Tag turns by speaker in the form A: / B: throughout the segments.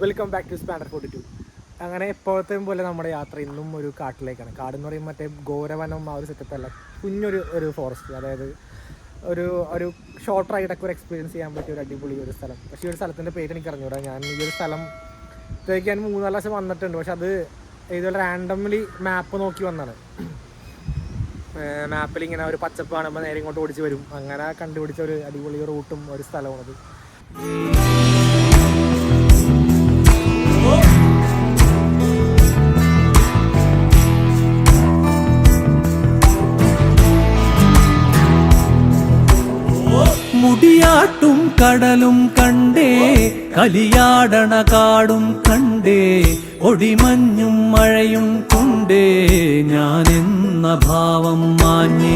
A: Welcome back to Splendor forty two അങ്ങനെ എപ്പോഴത്തെയും പോലെ നമ്മുടെ യാത്ര ഇന്നും ഒരു കാട്ടിലേക്കാണ്. കാട് എന്ന് പറയുമ്പോൾ മറ്റേ ഘോരവനം ആ ഒരു സെറ്റപ്പല്ല. കുഞ്ഞൊരു ഒരു ഫോറസ്റ്റ് അതായത് ഒരു ഒരു ഷോർട്ട് റൈഡൊക്കെ ഒരു എക്സ്പീരിയൻസ് ചെയ്യാൻ പറ്റിയ ഒരു അടിപൊളി ഒരു സ്ഥലം. പക്ഷേ ഈ ഒരു സ്ഥലത്തിന്റെ പേര് എനിക്ക് അറിഞ്ഞൂടാ. ഞാൻ ഈ ഒരു സ്ഥലം ഇതേക്ക് ഞാൻ മൂന്നാൽ ലക്ഷം വന്നിട്ടുണ്ട്. പക്ഷെ അത് ഇതുപോലെ റാൻഡംലി മാപ്പ് നോക്കി വന്നാണ്. മാപ്പിൽ ഇങ്ങനെ ഒരു പച്ചപ്പ് കാണുമ്പോൾ നേരെ ഇങ്ങോട്ട് ഓടിച്ച് വരും. അങ്ങനെ കണ്ടുപിടിച്ച ഒരു അടിപൊളി റൂട്ടും ഒരു സ്ഥലമാണത്
B: മുടിയാട്ടും കടലും കണ്ടേ കലിയാടണ കാടും കണ്ടേ ഒടിമഞ്ഞും മഴയും കൊണ്ടേ ഞാനെന്ന ഭാവം മാഞ്ഞേ.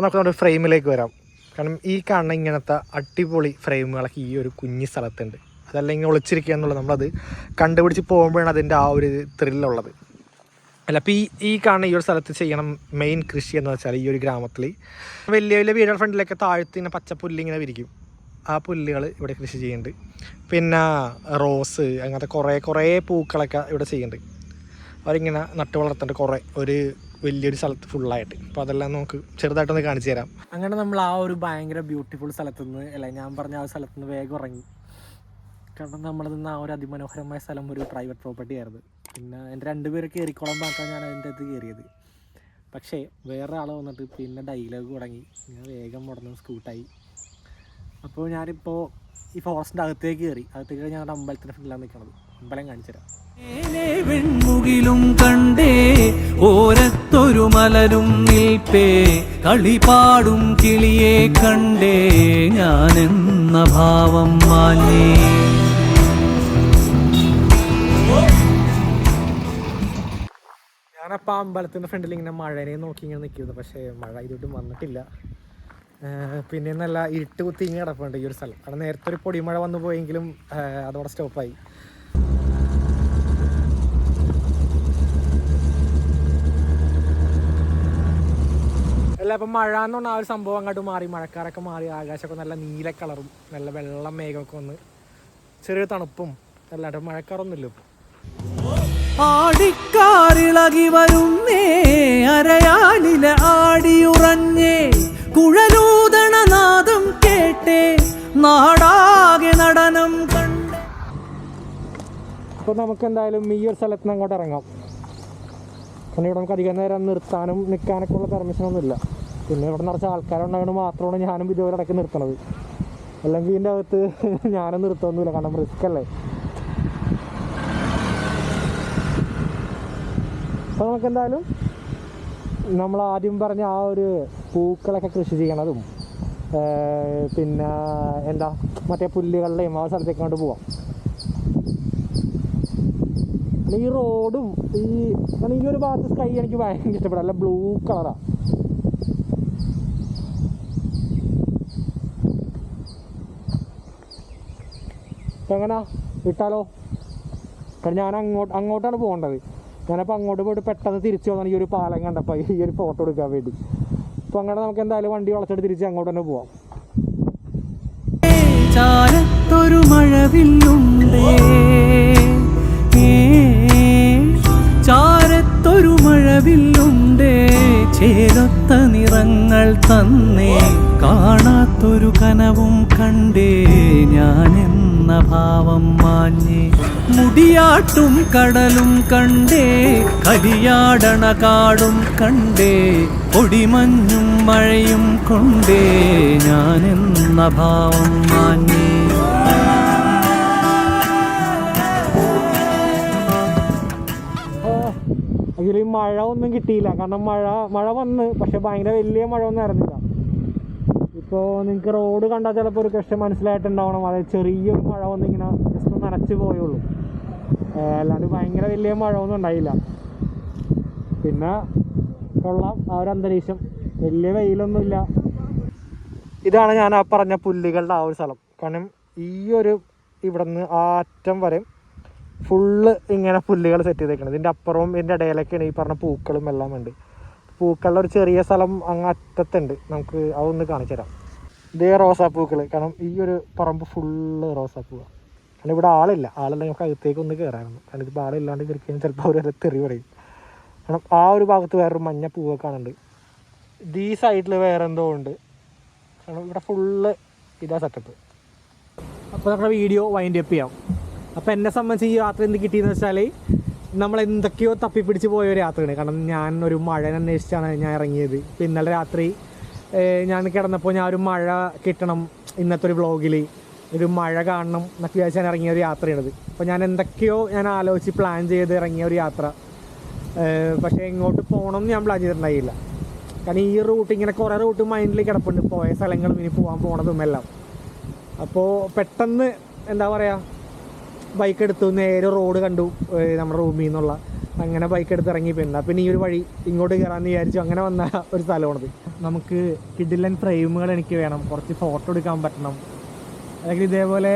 A: ഇപ്പം നമുക്ക് നമ്മുടെ ഫ്രെയിമിലേക്ക് വരാം. കാരണം ഈ കാണുന്ന ഇങ്ങനത്തെ അടിപൊളി ഫ്രെയിമുകളൊക്കെ ഈ ഒരു കുഞ്ഞു സ്ഥലത്തുണ്ട്. അതല്ലെങ്കിൽ ഒളിച്ചിരിക്കുക എന്നുള്ളത് നമ്മളത് കണ്ടുപിടിച്ച് പോകുമ്പോഴാണ് അതിന്റെ ആ ഒരു ത്രില്ലുള്ളത്. അല്ല അപ്പോൾ ഈ ഈ കാണുന്ന ഈ ഒരു സ്ഥലത്ത് ചെയ്യണം മെയിൻ കൃഷി എന്ന് വെച്ചാൽ ഈ ഒരു ഗ്രാമത്തിൽ വലിയ വലിയ വീടുകൾ ഫ്രണ്ടിലൊക്കെ താഴ്ത്തി ഇങ്ങനെ പച്ച പുല്ല് ഇങ്ങനെ വിരിക്കും. ആ പുല്ലുകൾ ഇവിടെ കൃഷി ചെയ്യുന്നുണ്ട്. പിന്നെ റോസ് അങ്ങനത്തെ കുറേ കുറേ പൂക്കളൊക്കെ ഇവിടെ ചെയ്യുന്നുണ്ട്. അവരിങ്ങനെ നട്ടു വളർത്തേണ്ട കുറേ. ഒരു വലിയൊരു സ്ഥലത്ത് ഫുള്ളായിട്ട് അപ്പോൾ അതെല്ലാം നമുക്ക് ചെറുതായിട്ടൊന്ന് കാണിച്ചു തരാം. അങ്ങനെ നമ്മൾ ആ ഒരു ഭയങ്കര ബ്യൂട്ടിഫുൾ സ്ഥലത്ത് നിന്ന് അല്ല ഞാൻ പറഞ്ഞ ആ സ്ഥലത്ത് നിന്ന് വേഗം ഇറങ്ങി. കാരണം നമ്മൾ നിന്ന് ആ ഒരു അതിമനോഹരമായ സ്ഥലം ഒരു പ്രൈവറ്റ് പ്രോപ്പർട്ടി ആയിരുന്നു. പിന്നെ എന്റെ രണ്ടുപേരെ കയറിക്കോളം മാത്രം ഞാൻ അതിന്റെ അകത്ത് കയറിയത് പക്ഷേ വേറെ ആൾ വന്നിട്ട് പിന്നെ ഡയലോഗ് തുടങ്ങി. ഞാൻ വേഗം മുടങ്ങും സ്കൂട്ടായി അപ്പോൾ ഞാനിപ്പോൾ ഈ ഫോറസ്റ്റിന്റെ അകത്തേക്ക് കയറി അകത്തേക്ക് ഞാൻ അമ്പലത്തിന്റെ ഫ്രണ്ടിലാണ് നിൽക്കുന്നത് അമ്പലം കാണിച്ചു തരാം.
B: വെൺമുകിലും കണ്ടേ ഓരത്തൊരു മലരും നിൽപ്പേ കളിപാടും കിളിയെ കണ്ടേ ഞാൻ എന്ന ഭാവം മാഞ്ഞേ.
A: ഞാനപ്പോൾ ആ അമ്പലത്തിന്റെ ഫ്രണ്ടിൽ ഇങ്ങനെ മഴനെ നോക്കി ഇങ്ങനെ നിൽക്കുന്നു പക്ഷേ മഴ ഇതോട്ടും വന്നിട്ടില്ല. പിന്നെ നല്ല ഇരുട്ട് കുത്തി ഇങ്ങനെ കിടപ്പുണ്ട് ഈ ഒരു സ്ഥലം. കാരണം നേരത്തെ ഒരു പൊടിമഴ വന്നു പോയെങ്കിലും അതോടെ സ്റ്റോപ്പായി. അല്ല ഇപ്പം മഴ എന്ന് പറഞ്ഞാൽ ആ ഒരു സംഭവം അങ്ങോട്ട് മാറി. മഴക്കാരൊക്കെ മാറി. ആകാശമൊക്കെ നല്ല നീല കളറും നല്ല വെള്ളം മേഘമൊക്കെ വന്ന് ചെറിയ തണുപ്പും അല്ലാണ്ട് മഴക്കാറൊന്നുമില്ല ഇപ്പം.
B: ആടിക്കാറിളകി വരുന്നേ അരയാലില ആടിയുറഞ്ഞേ കുഴലൂതണ നാദം കേട്ടേ നാടാകെ നടനം കണ്ടേ.
A: അപ്പോൾ നമുക്ക് എന്തായാലും ഈ ഒരു സ്ഥലത്ത് നിന്ന് അങ്ങോട്ട് ഇറങ്ങാം. കാരണം ഇവിടെ നമുക്ക് അധികം നേരം നിർത്താനും നിൽക്കാനൊക്കെ ഉള്ള പെർമിഷനൊന്നുമില്ല പിന്നെ ഇവിടെ നിറച്ച് ആൾക്കാരുണ്ടായത് മാത്രമാണ് ഞാനും ഇതുപോലെ ഇടയ്ക്ക് നിർത്തണത്. അല്ലെങ്കിൽ ഇതിന്റെ അകത്ത് ഞാനും നിർത്തൊന്നുമില്ല കാരണം റിസ്ക് അല്ലേ? അപ്പോൾ നമുക്ക് എന്തായാലും നമ്മൾ ആദ്യം പറഞ്ഞ ആ ഒരു പൂക്കളൊക്കെ കൃഷി ചെയ്യണതും പിന്നെ എന്താ മറ്റേ പുല്ലുകളുടെയും ആ സ്ഥലത്തേക്ക് കൊണ്ട് പോവാം. ഈ റോഡും ഈ ഈ ഒരു ഭാഗത്ത് സ്കൈ എനിക്ക് ഭയങ്കര ഇഷ്ടപ്പെടും. അല്ല ബ്ലൂ കളറാ എങ്ങനാ ഇട്ടാലോ? കാരണം ഞാൻ അങ്ങോട്ട് അങ്ങോട്ടാണ് പോകേണ്ടത്. ഞാനപ്പോൾ അങ്ങോട്ട് പോയിട്ട് പെട്ടെന്ന് തിരിച്ചു വന്നാണ് ഈ ഒരു പാലം കണ്ടപ്പോൾ ഈ ഒരു ഫോട്ടോ എടുക്കാൻ വേണ്ടി. അപ്പോൾ അങ്ങനെ നമുക്ക് എന്തായാലും വണ്ടി വളച്ചിട്ട് തിരിച്ച് അങ്ങോട്ട് തന്നെ പോവാം.
B: ചാരത്തൊരു മഴവില്ലുണ്ടേ. ചേരത്ത നിറങ്ങൾ തന്നേ. കാണാത്തൊരു കനവും കണ്ടേ. ഭാവം മാഞ്ഞ് മുടിയാട്ടും കടലും കണ്ടേ കലിയാടണ കാടും കണ്ടേ പൊടിമഞ്ഞും മഴയും കൊണ്ടേ ഞാനെന്ന ഭാവം മാഞ്ഞേ.
A: മഴ ഒന്നും കിട്ടിയില്ല. കാരണം മഴ മഴ വന്ന് പക്ഷെ ഭയങ്കര വലിയ മഴ ഒന്നും ആയിരുന്നില്ല. ഇപ്പോൾ നിങ്ങൾക്ക് റോഡ് കണ്ടാൽ ചിലപ്പോൾ ഒരു കഷ്ടം മനസ്സിലായിട്ടുണ്ടാവണം. അതായത് ചെറിയൊരു മഴ വന്നിങ്ങനെ ജസ്റ്റ് നനച്ച് പോയുള്ളൂ. അല്ലാണ്ട് ഭയങ്കര വലിയ മഴ ഒന്നും ഉണ്ടായില്ല. പിന്നെ കൊള്ളാം. ആ ഒരു അന്തരീക്ഷം. വലിയ വെയിലൊന്നുമില്ല. ഇതാണ് ഞാൻ ആ പറഞ്ഞ പുല്ലുകളുടെ ആ ഒരു സ്ഥലം. കാരണം ഈ ഒരു ഇവിടെ നിന്ന് ആ അറ്റം വരെ ഫുള്ള് ഇങ്ങനെ പുല്ലുകൾ സെറ്റ് ചെയ്തേക്കണം. ഇതിന്റെ അപ്പുറവും ഇതിന്റെ ഇടയിലൊക്കെയാണ് ഈ പറഞ്ഞ പൂക്കളും എല്ലാം ഉണ്ട്. പൂക്കളുടെ ഒരു ചെറിയ സ്ഥലം അങ്ങ് അറ്റത്തുണ്ട്. നമുക്ക് അതൊന്ന് കാണിച്ചു തരാം ഇതേ റോസാപ്പൂക്കൾ കാരണം ഈ ഒരു പറമ്പ് ഫുള്ള് റോസാപ്പൂവാണ് കാരണം ഇവിടെ ആളില്ല. ആളില്ല നമുക്ക് അകത്തേക്ക് ഒന്ന് കയറായിരുന്നു കാരണം ഇതിപ്പോൾ ആളില്ലാണ്ട് കയറി കഴിഞ്ഞാൽ ചിലപ്പോൾ അവർ തെറി പറയും. കാരണം ആ ഒരു ഭാഗത്ത് വേറൊരു മഞ്ഞ പൂവൊക്കെ കാണുന്നുണ്ട്. ഈ സൈഡിൽ വേറെ എന്തോ ഉണ്ട്. കാരണം ഇവിടെ ഫുള്ള് ഇതാ സെറ്റപ്പ് അപ്പോൾ നമ്മുടെ വീഡിയോ വൈൻഡ് അപ്പ് ചെയ്യാം. അപ്പോൾ എന്നെ സംബന്ധിച്ച് ഈ യാത്ര എന്ത് കിട്ടിയെന്ന് വെച്ചാൽ നമ്മൾ എന്തൊക്കെയോ തപ്പിപ്പിടിച്ച് പോയ ഒരു യാത്രയാണ്. കാരണം ഞാൻ ഒരു മഴ അന്വേഷിച്ചാണ് ഞാൻ ഇറങ്ങിയത്. ഇപ്പം ഇന്നലെ രാത്രി ഞാൻ കിടന്നപ്പോൾ ഞാൻ ഒരു മഴ കിട്ടണം ഇന്നത്തെ ഒരു വ്ളോഗിൽ ഒരു മഴ കാണണം എന്നൊക്കെ വിചാരിച്ച് ഞാൻ ഇറങ്ങിയ ഒരു യാത്രയാണിത്. അപ്പോൾ ഞാൻ എന്തൊക്കെയോ ഞാൻ ആലോചിച്ച് പ്ലാൻ ചെയ്ത് ഇറങ്ങിയ ഒരു യാത്ര. പക്ഷേ എങ്ങോട്ട് പോകണം എന്ന് ഞാൻ പ്ലാൻ ചെയ്തിട്ടുണ്ടായില്ല. കാരണം ഈ റൂട്ട് ഇങ്ങനെ കുറേ റൂട്ട് മൈൻഡിൽ കിടപ്പുണ്ട്. പോയ സ്ഥലങ്ങളും ഇനി പോകാൻ പോണതും എല്ലാം. അപ്പോൾ പെട്ടെന്ന് എന്താ പറയുക ബൈക്ക് എടുത്തു നേരെ റോഡ് കണ്ടു. നമ്മുടെ റൂമിൽ നിന്നുള്ള. അങ്ങനെ ബൈക്ക് എടുത്ത് ഇറങ്ങി. പിന്നെ പിന്നെ ഈ ഒരു വഴി ഇങ്ങോട്ട് കയറാമെന്ന് വിചാരിച്ചു അങ്ങനെ വന്ന ഒരു സ്ഥലമാണത്. നമുക്ക് കിഡിലൻ ഫ്രെയിമുകൾ എനിക്ക് വേണം. കുറച്ച് ഫോട്ടോ എടുക്കാൻ പറ്റണം. അല്ലെങ്കിൽ ഇതേപോലെ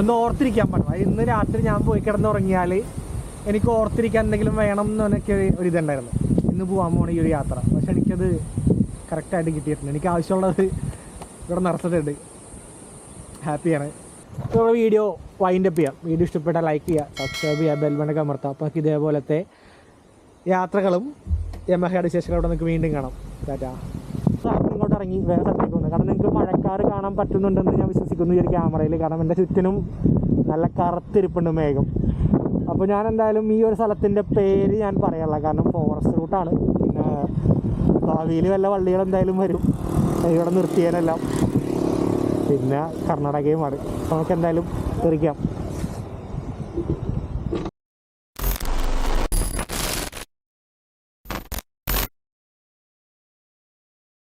A: ഒന്ന് ഓർത്തിരിക്കാൻ പറ്റണം. ഇന്ന് രാത്രി ഞാൻ പോയി കിടന്നുറങ്ങിയാൽ എനിക്ക് ഓർത്തിരിക്കാൻ എന്തെങ്കിലും വേണം എന്ന് എനിക്ക് ഒരു ഇതുണ്ടായിരുന്നു. ഇന്ന് പോകാൻ പോകണം ഈ ഒരു യാത്ര. പക്ഷെ എനിക്കത് കറക്റ്റായിട്ട് കിട്ടിയിട്ടുണ്ട് എനിക്ക് ആവശ്യമുള്ളത് ഇവിടെ നടത്തിയിട്ടുണ്ട് ഹാപ്പിയാണ് അപ്പോൾ വീഡിയോ വൈൻഡ് അപ്പ് ചെയ്യാം. വീഡിയോ ഇഷ്ടപ്പെട്ടാൽ ലൈക്ക് ചെയ്യുക സബ്സ്ക്രൈബ് ചെയ്യുക ബെൽബണ്ടൊക്കെ അമർത്താം അപ്പോൾ ഇതേപോലത്തെ യാത്രകളും യമഹയുടെ വിശേഷങ്ങളും നിങ്ങൾക്ക് വീണ്ടും കാണാം. ടാറ്റാ ഇങ്ങോട്ട് ഇറങ്ങി വേറെ സ്ഥലത്തേക്ക് കാരണം നിങ്ങൾക്ക് മഴക്കാറ് കാണാൻ പറ്റുന്നുണ്ടെന്ന് ഞാൻ വിശ്വസിക്കുന്നു ഈ ഒരു ക്യാമറയിൽ കാരണം എന്റെ ചുറ്റിനും നല്ല കറുത്തിരിപ്പുണ്ട് മേഘം. അപ്പോൾ ഞാൻ എന്തായാലും ഈ ഒരു സ്ഥലത്തിന്റെ പേര് ഞാൻ പറയാനുള്ള കാരണം ഫോറസ്റ്റ് റൂട്ടാണ് പിന്നെ ഭാവിയിൽ വല്ല വള്ളികൾ എന്തായാലും വരും. ഇവിടെ നിർത്തിയാനെല്ലാം പിന്നെ കർണാടകയുമാണ്. നമുക്ക് എന്തായാലും തെറിക്കാം.